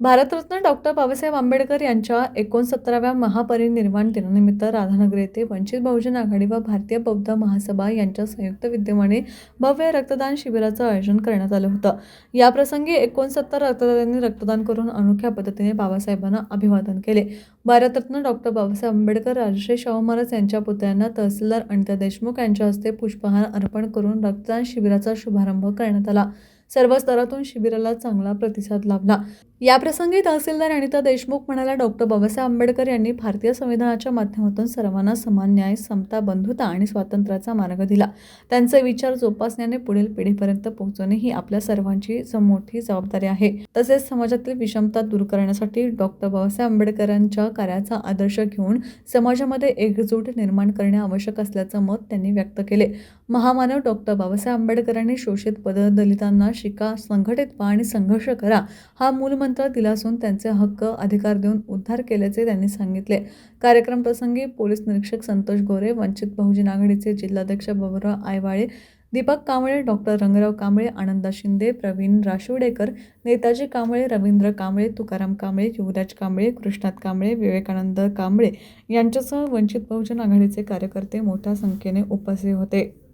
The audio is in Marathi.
भारतरत्न डॉक्टर बाबासाहेब आंबेडकर यांच्या एकोणसत्तराव्या महापरिनिर्वाण दिनानिमित्त राधानगर येथे वंचित बहुजन आघाडी व भारतीय बौद्ध महासभा यांच्या संयुक्त विद्यमाने भव्य रक्तदान शिबिराचं आयोजन करण्यात आलं होतं. याप्रसंगी एकोणसत्तर रक्तदात्यांनी रक्तदान करून अनोख्या पद्धतीने बाबासाहेबांना अभिवादन केले. भारतरत्न डॉक्टर बाबासाहेब आंबेडकर राजश्री शाहू महाराज यांच्या पुतळ्यांना तहसीलदार अनिता देशमुख यांच्या हस्ते पुष्पहार अर्पण करून रक्तदान शिबिराचा शुभारंभ करण्यात आला. सर्व स्तरातून शिबिराला चांगला प्रतिसाद लाभला. याप्रसंगी तहसीलदार अनिता देशमुख म्हणाल्या डॉक्टर बाबासाहेब आंबेडकर यांनी भारतीय संविधानाच्या माध्यमातून सर्वांना समान न्याय समता बंधुता आणि स्वातंत्र्याचा मार्ग दिला. त्यांचे विचार जोपासण्याने पुढील पिढीपर्यंत पोहोचवणे ही आपल्या सर्वांची मोठी जबाबदारी आहे. तसेच समाजातील विषमता दूर करण्यासाठी डॉक्टर बाबासाहेब आंबेडकरांच्या कार्याचा आदर्श घेऊन समाजामध्ये एकजूट निर्माण करणे आवश्यक असल्याचं मत त्यांनी व्यक्त केले. महामानव डॉक्टर बाबासाहेब आंबेडकरांनी शोषित पद दलितांना शिका संघटित व्हा आणि संघर्ष करा हा मूलमंत्र दिला असून त्यांचे हक्क अधिकार देऊन उद्धार केल्याचे त्यांनी सांगितले. कार्यक्रम प्रसंगी पोलीस निरीक्षक संतोष गोरे वंचित बहुजन आघाडीचे जिल्हाध्यक्ष बाबुराव आयवाळे दीपक कांबळे डॉक्टर रंगराव कांबळे आनंदा शिंदे प्रवीण राशिवडेकर नेताजी कांबळे रवींद्र कांबळे तुकाराम कांबळे युवराज कांबळे कृष्णात कांबळे विवेकानंद कांबळे यांच्यासह वंचित बहुजन आघाडीचे कार्यकर्ते मोठ्या संख्येने उपस्थित होते.